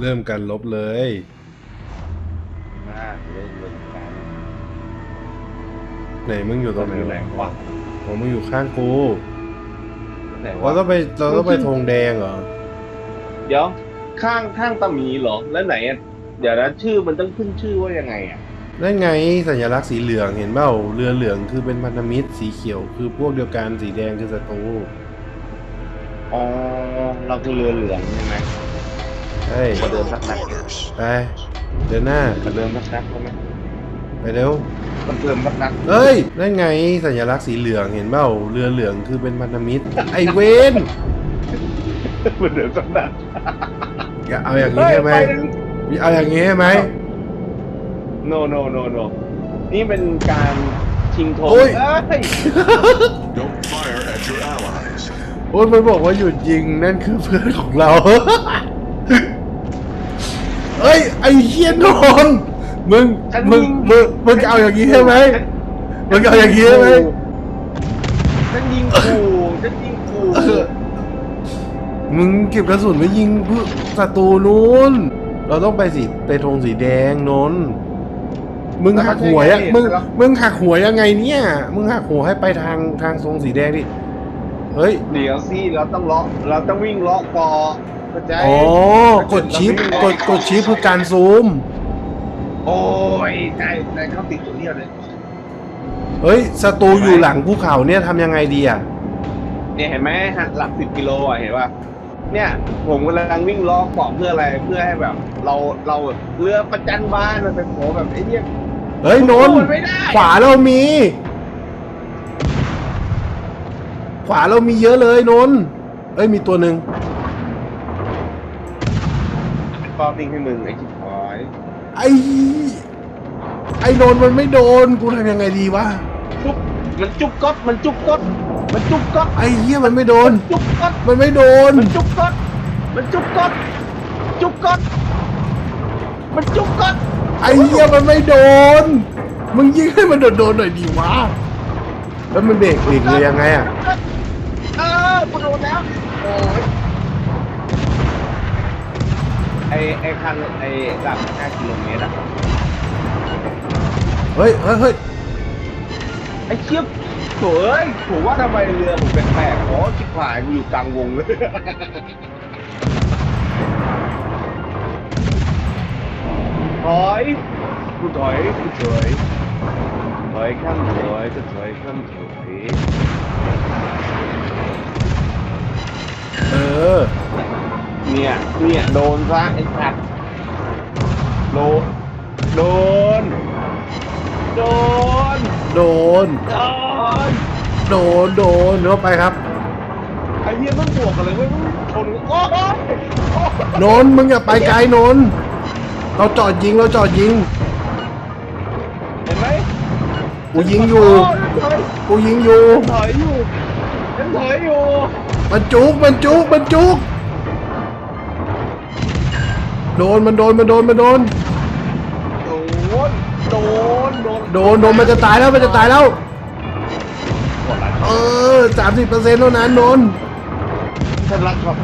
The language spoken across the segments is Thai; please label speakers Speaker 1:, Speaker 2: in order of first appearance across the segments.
Speaker 1: เริ่มกันลบเลย
Speaker 2: มาเล่นเล่นกัน
Speaker 1: ไหนมึงอยู่ตรงไหน
Speaker 2: อยู่ไหนวะ
Speaker 1: ผมมึงอยู่ข้างกู
Speaker 2: ไหน
Speaker 1: เรา
Speaker 2: วะ
Speaker 1: ต้องไปเราต้องไปธงแดงเหรอ
Speaker 2: เดี๋ยวข้างข้างตะหมีเหรอ แล้วไหนอะเดี๋ยวนะชื่อมันต้องขึ้นชื่อว่ายังไงอะ
Speaker 1: นั่นไงสัญลักษณ์สีเหลืองเห็นเปล่าเรือเหลืองคือเป็นพันธมิตรสีเขียว คือพวกเดียวกันสีแดงคือศัตรู
Speaker 2: อ๋อเราคือเรือเหลืองใช่ไหม
Speaker 1: ใช่
Speaker 2: มาเดินสักนัด
Speaker 1: ไปเดินหน้า
Speaker 2: มาเดินสักนัดได้ไหม
Speaker 1: ไปเร็ว
Speaker 2: มันเดินสักนัด
Speaker 1: เอ้ยนั่นไงสัญลักษณ์สีเหลืองเห็นเปล่าเรือเหลืองคือเป็นพันธมิตรไอเวน
Speaker 2: มันเดินสักนัด
Speaker 1: อย่าเอาอย่างนี้ใช่ไหมเอาอย่างนี้ใช่ไหม
Speaker 2: โนโนโนโนนี่เป็นการชิงธง
Speaker 1: โอ้ย
Speaker 2: เอ้ย
Speaker 3: Don't fire at your allies.
Speaker 1: โอ้ยมันบอกว่าหยุดยิงนั่นคือเพื่อนของเรา เอ้ยไอเฮียนอนมึงมึงมึงมึงจะเอาอย่างนี้ใช่ไหมมึงจะเอาอย่างนี้ใช่ไหม
Speaker 2: ฉันยิงขู่ฉันยิงขู่
Speaker 1: เออมึงเก็บกระสุนไว้ยิงผู้ศัตรูนู้นเราต้องไปสีไปธงสีแดงนนมึงหักหัวยังมึงมึงหักหัวยังไงเนี่ย มึงหักหัวให้ไปทางทางทรงสีแดงดิเฮ้ย
Speaker 2: เดี๋ยวสิเราต้องเลาะเราต้องวิ่งเลาะกอ เข้าใจ
Speaker 1: อ๋อกดชิปกดกดชิปคือการซูม
Speaker 2: โอ้ยใจใจเข้าติดตัวเดียวเลย
Speaker 1: เฮ้ยศัตรูอยู่หลังภูเขาเนี่ยทำยังไงดีอะ
Speaker 2: เนี่ยเห็นไหมหักหลักสิบกิโลอะเห็นป่ะเนี่ย ผมกำลังวิ่งล้อเกาะเพื่ออะไรเพื่อให้แบบ เราเราเรือประจันบานมันเป็นโผแบบไอ้เนี่ย
Speaker 1: เฮ้ยนนท์
Speaker 2: มันไม่ได้
Speaker 1: ขวาเรามี ขวาเรามีเยอะเลยนนท์เอ้ยมีตัวหนึ่ง
Speaker 2: ปอปิ้งให้มึงไอ้ชิบหาย
Speaker 1: ไอ้ไอ้นนท์มันไม่โดนกูทำยังไงดีวะ
Speaker 2: จุ๊บมันจุ๊บก๊อตมันจุ๊บก๊อตมันจุ๊บก๊อต
Speaker 1: ไอ้เหี้ยมันไม่โดน
Speaker 2: จุ๊บก๊อต
Speaker 1: มันไม่โดน
Speaker 2: มันจุ๊บก๊อตมันจุ๊บก๊อตจุ๊บก๊อตมันจุ๊บก๊อต
Speaker 1: ไอ้เหี้ยมันไม่โดน มึงยิงให้มันโดนโดนๆหน่อยดีวะแล้วมันเบรกเบรกเลยยังไงอะ
Speaker 2: เออกูโดนแล้วโอ้ย ไอไอคันไอหลัก5กิโลเมตรอะ
Speaker 1: เฮ้ยเฮ้ยเฮ้ย
Speaker 2: ไอเชี่ยโถ่เอ้ยผมว่าทำไมเรือผมแปลกๆอ๋อชิบหายกูอยู่กลางวงเลยถอยกูถอยกูถอยถอยข้ามถอยก็ถอยข้ามถอย
Speaker 1: เออ
Speaker 2: เนี่ย เนี่ย โดนซะไอ้สัตว์โดน โดน โดน
Speaker 1: โดน
Speaker 2: โดน
Speaker 1: โดน โดนเข้าไปครับ
Speaker 2: ไอ้เหี้ยมันบวกกันเลยเว้ยมันชนโอ้ยโอ้ย
Speaker 1: นนท์มึงอย่าไปไกลนนท์เราจอดยิงเราจอดยิง
Speaker 2: เห็นไหม
Speaker 1: กูยิงอยู่
Speaker 2: โถอย
Speaker 1: กูยิงอยู่
Speaker 2: ถอยอยู่ฉันถอยอยู่
Speaker 1: มันจุกมันจุกมันจุก โดนมันโดนมันโดนมันโดน
Speaker 2: โดน โดน โดน
Speaker 1: โดนโดนมันจะตายแล้วมันจะตายแล้วเออสามสิบเปอร์เซ็นต์เท่านั้นนนท์
Speaker 2: ฉันรักแบบ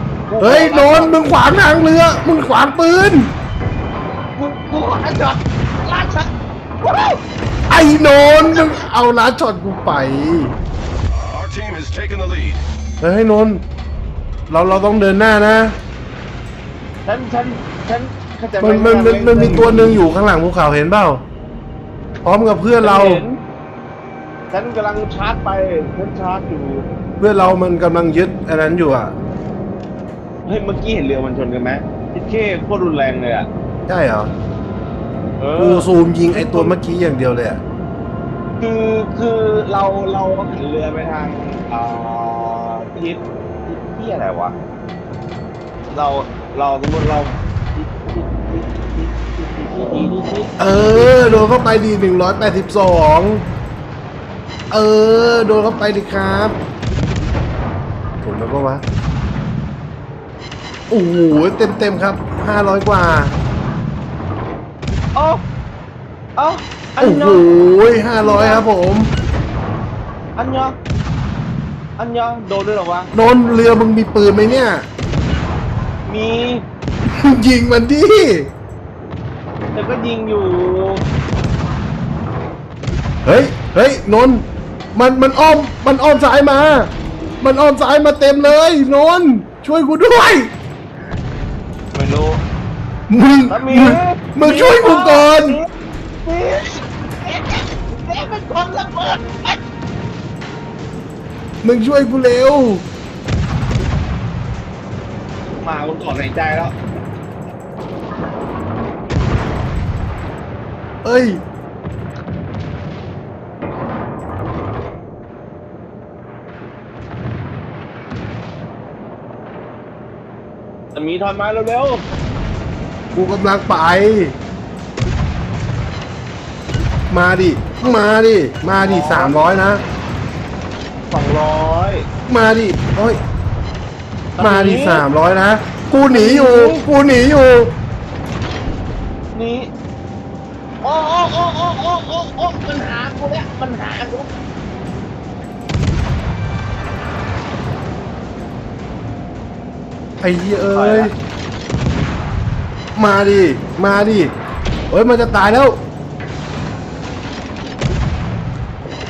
Speaker 1: เฮ้ยนนท์มึงขวางทางเรือ มึงขวางปืน
Speaker 2: กูกูขอให้จอดลาดฉันว้าว
Speaker 1: ไอ้นนท์มึงเอาลัดช็อตกูไป
Speaker 3: Our team has taken the lead.
Speaker 1: เฮ้ยนนท์เราเราต้องเดินหน้านะ
Speaker 2: ฉันฉัน ฉันเข้าใจไห
Speaker 1: มันมันมันมันมีตัวหนึ่งอยู่ข้างหลังภูเขาเห็นเปล่าพร้อมกับเพื่อนเรา
Speaker 2: ห็นฉันกำลังชาร์จไปฉันชาร์จอยู่
Speaker 1: เพื่อนเรามันกำลังยึดอันนั้นอยู่อะ
Speaker 2: เฮ้ยเมื่อกี้เห็นเรือมันชนกันไหมทิเค้โคตรรุนแรงเลยอะ
Speaker 1: ใช่เหรอ
Speaker 2: เอ
Speaker 1: กู
Speaker 2: อ
Speaker 1: ซูมยิงไอ้ตัวเมื่อกี้อย่างเดียวเลยอะ
Speaker 2: คือคือเราเราหันเรือไปทางอ่าทิศทิศที่อะไรวะเราเราสมมติเรา
Speaker 1: เออ โดนเข้าไปดีหนึ่งร้อยแปดสิบสองเออ โดนเข้าไปดิครับถูกแล้วปะวะโอ้โหเต็มเต็มๆครับห้าร้อยกว่า
Speaker 2: เอ้าเอ้าอัน
Speaker 1: โอ้โห
Speaker 2: ยอง
Speaker 1: ห้าร้อยครับผม
Speaker 2: อันยองอันยองโดนด้วยเหรอวะ
Speaker 1: นนท์เรือมึงมีปืนไหมเนี่ย
Speaker 2: มี
Speaker 1: มึงยิงมันดิ
Speaker 2: แต่ก็ยิงอยู่
Speaker 1: เฮ้ย เฮ้ย นนท์มัน มันอ้อม มันอ้อมซ้ายมา มันอ้อมซ้ายมาเต็มเลย นนท์ช่วยกูด้วย
Speaker 2: ไม่รู้
Speaker 1: มึง
Speaker 2: มันมี
Speaker 1: มึงมึงช่วยกูก่อน
Speaker 2: มีเอ๊ะเอ๊ะเป็นคนระเบิด
Speaker 1: มึงช่วยกูเร็ว
Speaker 2: มาคนก่อนในใจแล้ว
Speaker 1: เอ้ย
Speaker 2: จะมีทอนมาเร็ว
Speaker 1: กูกำลังไป มาดิ มาดิ มาดิสามร้อยนะ
Speaker 2: ๆสองร้อย
Speaker 1: มาดิโอ้ย
Speaker 2: ตอนนี้
Speaker 1: มาดิสามร้อยนะ กูหนีอยู่ กูหนีอยู่
Speaker 2: นี่ โอ้โอ้โอ้โอ้โอ้มันหากูแล้วมันหากู
Speaker 1: ไอ้เหี้ยเอ้ย มาดิ มาดิเอ้ย มันจะตายแล้ว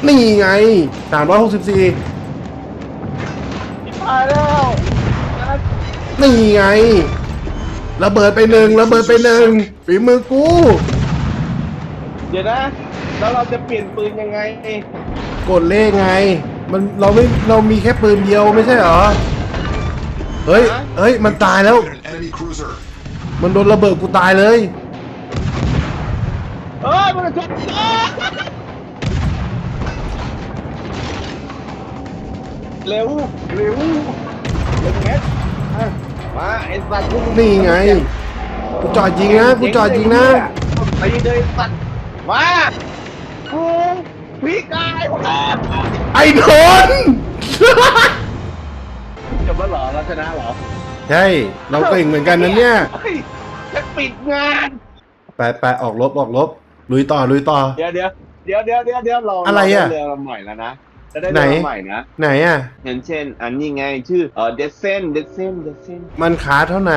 Speaker 1: นี่ไงสามร้อยหกสิบสี่
Speaker 2: ตายแล้ว
Speaker 1: นี่ไง ระเบิดไปหนึ่งระเบิดไปหนึ่งฝีมือกู
Speaker 2: เดี๋ยวนะ แล้วเราจะเปลี่ยนปืนยังไง
Speaker 1: กดเลขไง มันเราไม่เรามีแค่ปืนเดียวไม่ใช่เหรอ เฮ้ย เฮ้ย มันตายแล้ว
Speaker 3: An enemy cruiser.
Speaker 1: มันโดนระเบิดกูตายเลย
Speaker 2: เอ้ยมันจะชนเร็วเร็วเป็นไงอะมาไอ้สัตว์พวกมึ
Speaker 1: นี่ไง กูจอดยิงนะ กูจอดยิงนะ
Speaker 2: ไปเลยสัตว์ มากูพี่กายมา
Speaker 1: ไอ้โดน
Speaker 2: จบแล้วเหรอเราชนะเหรอ
Speaker 1: ใช่เราเก่งเหมือนกันนะเนี่ย
Speaker 2: ฮ้จะปิดงาน
Speaker 1: ไปไปออกลบออกลบลุยต่อลุยต่อ
Speaker 2: เดี๋ยวเดี๋ยวเดี๋ยวเดี๋ยวเดี๋ยวเดี๋ยวเรา
Speaker 1: อะไรอะ
Speaker 2: เาด้เรือลำใหม่แล้วนะจะได้
Speaker 1: ไหน
Speaker 2: เรือลำใหม่นะ
Speaker 1: ไหนอะ
Speaker 2: อย่างเช่น อันนี้ไงชื่อเออเดซเซนเดซเซนเดซเซน
Speaker 1: มันขาเท่าไหน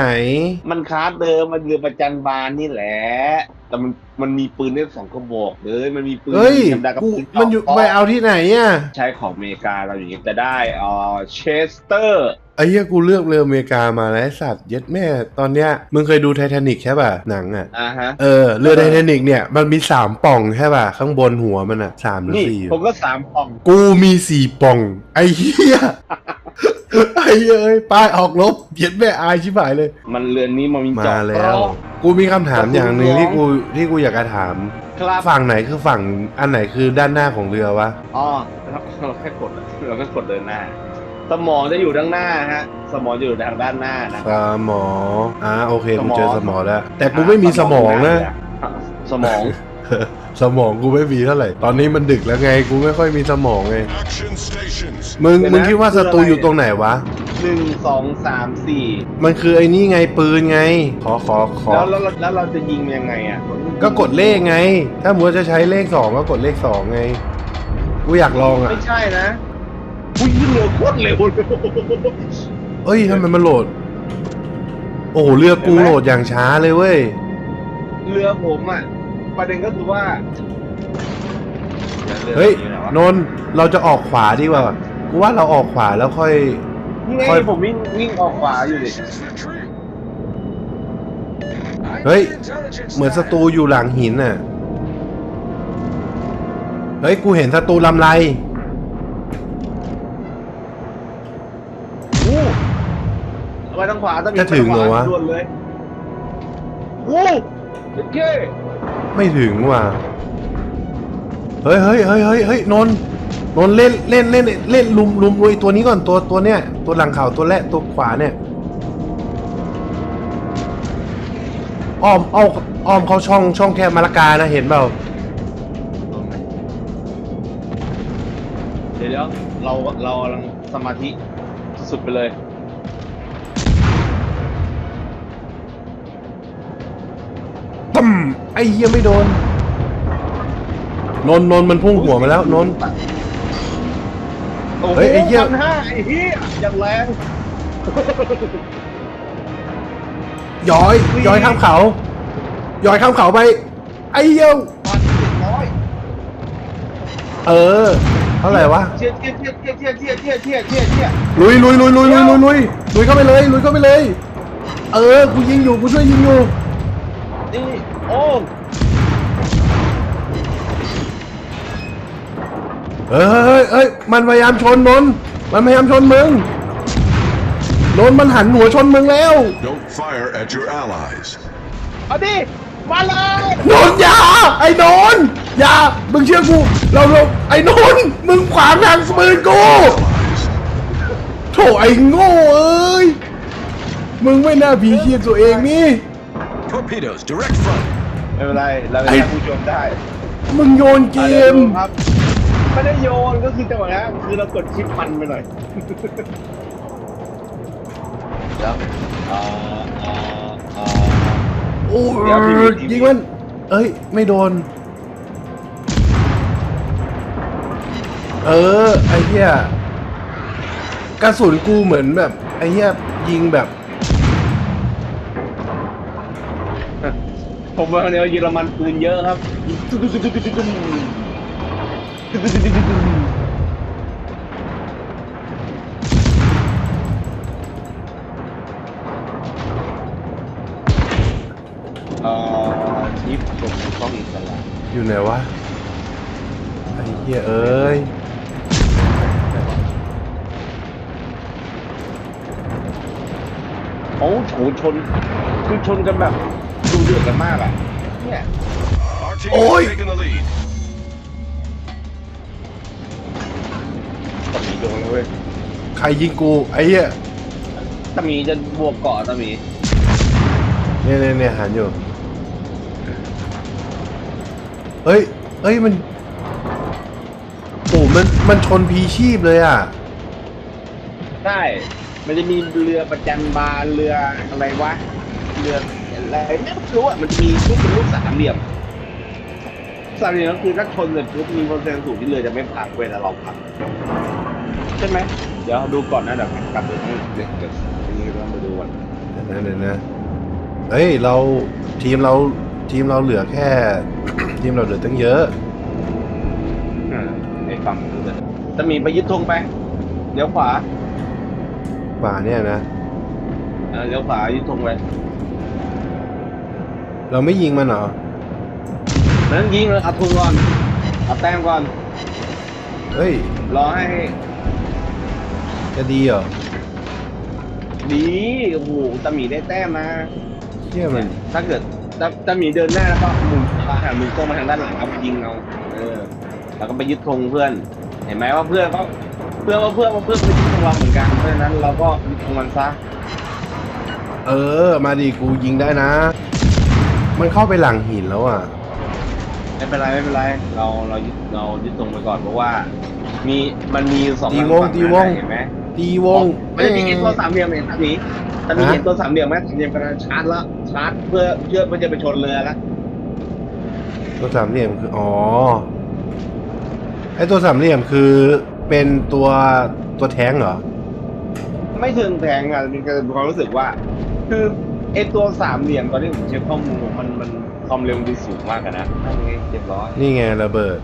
Speaker 2: มันคาร์ดเดิมมันเรือประจันบานนี่แหละ แต่มันมันมีปืนได้สองกระบอกเลยมันมีปืน
Speaker 1: เฮ้ย
Speaker 2: ธรรมดากับ
Speaker 1: กู
Speaker 2: ปืน
Speaker 1: มันอยู่
Speaker 2: ต่
Speaker 1: ไปเอาที่ไหนอะ
Speaker 2: ใช้ของอเมริกาเราอย่างนี้จะได้เออเชสเตอร์
Speaker 1: ไอ้เหี้ยกูเลือกเรืออเมริกามาแล้วไอ้สัตว์เย็ดแม่ตอนเนี้ยมึงเคยดูไททานิกใช่ป่ะหนังอะ
Speaker 2: อ่าฮะ
Speaker 1: เออเรือไททานิกเนี่ยมันมีสามป่องใช่ป่ะข้างบนหัวมันอะสามหรือ
Speaker 2: นี่
Speaker 1: สี่
Speaker 2: ผมก็สามกล่อง
Speaker 1: กูมีสี่ป่อง ไอ้เหี้ย ไอ้เหี้ยเอ้ยป้ายออกลบเย็ดแม่อายชิบหายเลย
Speaker 2: มันเรือนนี้มันมี
Speaker 1: มา
Speaker 2: เจาะ
Speaker 1: แล้
Speaker 2: ก
Speaker 1: ว
Speaker 2: ล้อง
Speaker 1: กูมีคำถามอย่างหนึ่ง
Speaker 2: ขอบคุณ
Speaker 1: ที่กูที่กูอยากจะถาม
Speaker 2: ครับ
Speaker 1: ฝั่งไหนคือฝั่งอันไหนคือด้านหน้าของเรือวะ
Speaker 2: อ๋อเราแค่กดเราแค่กดเดินหน้า สมองจะอยู่ด้านหน้าฮะ สมองจะอยู่ทางด้านหน้านะ
Speaker 1: สมออ่าโอเค
Speaker 2: ส
Speaker 1: กู
Speaker 2: มอง
Speaker 1: เจอสมอแล้ว แต่กูไม่มีสมองนะ
Speaker 2: สมอง
Speaker 1: สมองกูไม่มีเท่าไหร่ ตอนนี้มันดึกแล้วไง กูไม่ค่อยมีสมองไง
Speaker 3: Action stations.
Speaker 1: มึง
Speaker 2: เดี๋ยวนะ
Speaker 1: มึงคิดว่า
Speaker 2: คื
Speaker 1: ศั
Speaker 2: ออะไร
Speaker 1: ตรูอยู่ตรงไหนวะ
Speaker 2: หนึ่งสองสามสี่
Speaker 1: มันคือไอ้นี่ไงปืนไง ขอขอขอ
Speaker 2: แล้วแล้วแล้วแล้วเราจะยิงยังไงอะ
Speaker 1: ก็กดเลขไง ถ้ามัวจะใช้เลขสองก็กดเลขสองไง กูอยากลองอะ
Speaker 2: ไม่ใช่นะอุ้ยเร็วโคตรเร็วเลย
Speaker 1: เอ้ยทำไมมันโหลด โอ้โหเรือกู
Speaker 2: เห็นไหม
Speaker 1: โหลดอย่างช้าเลยเว้ย
Speaker 2: เรือผมอะ ประเด็นก็คือว่า
Speaker 1: เฮ้ย
Speaker 2: รื
Speaker 1: นนท์เราจะออกขวาดีกว่ากูว่าเราออกขวาแล้วค่อย
Speaker 2: นี่ไง
Speaker 1: ค่อย
Speaker 2: ผมวิ่งวิ่งออกขวาอยู่ดิ
Speaker 3: Sentry.
Speaker 1: เฮ้ย เหมือนศัตรูอยู่หลังหินน่ะเฮ้ยกูเห็นศัตรูลำไร
Speaker 2: อู้ไปทางขวาต้องมี
Speaker 1: จะถึงเหรอวะ
Speaker 2: ด่วนเลยอู้โอเค
Speaker 1: ไม่ถึงว่ะ เฮ้ยเฮ้ยเฮ้ยเฮ้ยเฮ้ยนนนนเล่นเล่นเล่นเล่นลุมลุมลุยตัวนี้ก่อนตัวตัวเนี้ยตัวหลังเขาตัวแรกตัวขวาเนี่ยอ้อมอ้อมอ้อมเขาช่องช่องแคบมาละกานะเห็นเปล่า
Speaker 2: เดี๋ยวเดี๋ยวเราเรากำลังสมาธิสุดๆไปเลย
Speaker 1: มไอ้เหี้ยไม่โดน นนท์นนท์มันพุ่งหัวมาแล้วนนท์
Speaker 2: โอ้โห
Speaker 1: เฮ้ยไอ้เหี้ย
Speaker 2: พันห้าไอ้เหี้ยอย่างแรง
Speaker 1: ย้อยย้อยข้ามเขา ย้อยข้ามเขาไป ไอ้เหี้ย
Speaker 2: พันเจ็ดร้อย
Speaker 1: เออ เท่าไหร่วะ
Speaker 2: เทียเทียเทียเทียเทียเทียเทียเทียเทียเทีย
Speaker 1: ลุยลุยลุยลุยลุยลุยลุยลุยเข้าไปเลยลุยเข้าไปเลย เออกูยิงอยู่กูช่วยยิงอยู่
Speaker 2: นี่ โอ้
Speaker 1: เฮ้ยเฮ้ยเฮ้ยมันพยายามชนนนท์มันพยายามชนมึงนนท์มันหันหัวชนมึงแล้ว
Speaker 3: Don't fire at your allies.
Speaker 2: เอาดิ มาเลย
Speaker 1: นนท์อย่าไอ้นนท์อย่ามึงเชื่อกูเราเราไอ้นนท์มึงขวางทางปืนกู
Speaker 3: Allies.
Speaker 1: โถไอ้โง่เอ้ย มึงไม่น่าพีเชียตัวเองนี่
Speaker 3: Torpedoes, direct front.
Speaker 2: ไม่เป็นไรเราเป็น
Speaker 1: ไอ้
Speaker 2: แค่ผู้ชมได้
Speaker 1: มึงโยนเกม
Speaker 2: ครับไม่ได้โยนก็คือจังหวะนั้นคือเรากดชิปมันไปหน่อยเดี๋ยวเอ่อเอ่อเอ่อ
Speaker 1: โอ้
Speaker 2: เดี๋ยวพี่มี
Speaker 1: ย
Speaker 2: ทีวี
Speaker 1: ยิงมัน เอ้ย ไม่โดน เออ ไอ้เหี้ยกระสุนกูเหมือนแบบ ไอ้เหี้ยยิงแบบ
Speaker 2: ผมว่าเนี่ยเยอรมันปืนเยอะครับเอ่อชิปผมต้องอิสระ
Speaker 1: อยู่ไหนวะไอ้เหี้ยเอ้ย
Speaker 2: โอ้โหชน คือชนกันแบบดู เดือดกันมากอะเนี่ย
Speaker 3: Our team
Speaker 1: Oi.
Speaker 3: is taking the lead.
Speaker 2: ตะหมีโดนแล้วเว้ย
Speaker 1: ใครยิงกู ไอ้เหี้ย
Speaker 2: ตะหมีจะบวกเกาะตะหมี
Speaker 1: เนี่ยเนี่ยเนี่ยหันอยู่ เฮ้ย เฮ้ยมันโอ้มัน มันชนพีชีพเลยอะ
Speaker 2: ใช่ มันจะมีเรือประจันบานเรืออะไรวะ เรือ อะไรไม่รู้อะมันจะมีรูปเป็นรูปสามเหลี่ยมสามเหลี่ยมก็คือถ้าชนเสร็จปุ๊บมีเปอร์เซ็นต์สูงที่เรือจะไม่พังเวลาเราพังใช่ไหมเดี๋ยวดูก่อนนะเดี๋ยวกลับไปต้องเดี๋ยวเดี๋ยวทีนี้ต้องมาดูก่อน
Speaker 1: เดี๋ยวนะเดี๋ยวนะเฮ้ยเราทีมเราทีมเราเหลือแค่ ทีมเราเหลือตั้งเยอะ
Speaker 2: อ่าไอ้ฝั่งนู้นเลยตะหมีไปยึดธงไปเดี๋ยวขวา
Speaker 1: ป่าเนี่ยนะ
Speaker 2: เออเดี๋ยวขวายึดธงไป
Speaker 1: เราไม่ยิงมันเหรอ
Speaker 2: นั้นยิงเลยเอาธงก่อนเอาแต้มก่อน
Speaker 1: เฮ้ย
Speaker 2: รอให้
Speaker 1: จะดีเหรอ
Speaker 2: ดีโอ้โหตะหมีได้แต้มนะ
Speaker 1: เที่ยมัน
Speaker 2: ถ้าเกิดตะตะหมีเดินหน้าแล้วก็หมุนขาหันมือโค้งมาทางด้านหลังครับยิงเอาเออแล้วก็ไปยึดธงเพื่อน เห็นไหมว่าเพื่อนเขาเพื่อนว่าเพื่อนว่าเพื่อนไปยึดธงเราเหมือนกันเพราะฉะนั้นเราก็ยึดธงมันซะ
Speaker 1: เออ มาดิกูยิงได้นะ มันเข้าไปหลังหินแล้วอะ
Speaker 2: ไม่เป็นไรไม่เป็นไร เราเรายึดเรายึดธงไปก่อนเพราะว่า มีมันมีสอง
Speaker 1: ตีวง
Speaker 2: ฝั่
Speaker 1: ตีวง
Speaker 2: เห็นไหม
Speaker 1: ตีวง
Speaker 2: มันจะมีเห็นตัวสามเหลี่ยมเห็นตะหมีตะหมีเห็นตัวสามเหลี่ยมไหมสามเหลี่ยมกำลังชาร์จแล้วชาร์จเพื่อเพื่อมันจะไปชนเรือแล้ว
Speaker 1: ตัวสามเหลี่ยมคืออ๋อไอตัวสามเหลี่ยมคือเป็นตัวตัวแท้งเหรอ
Speaker 2: ไม่เชิงแทงอะมีความรู้สึกว่า คือ ไอตัวสามเหลี่ยมตอนที่ผมเช็คข้อมูลมันมันความเร็วมันดูสูงมากอะนะนั่นไงเรียบร้อย
Speaker 1: นี่ไงระเบิด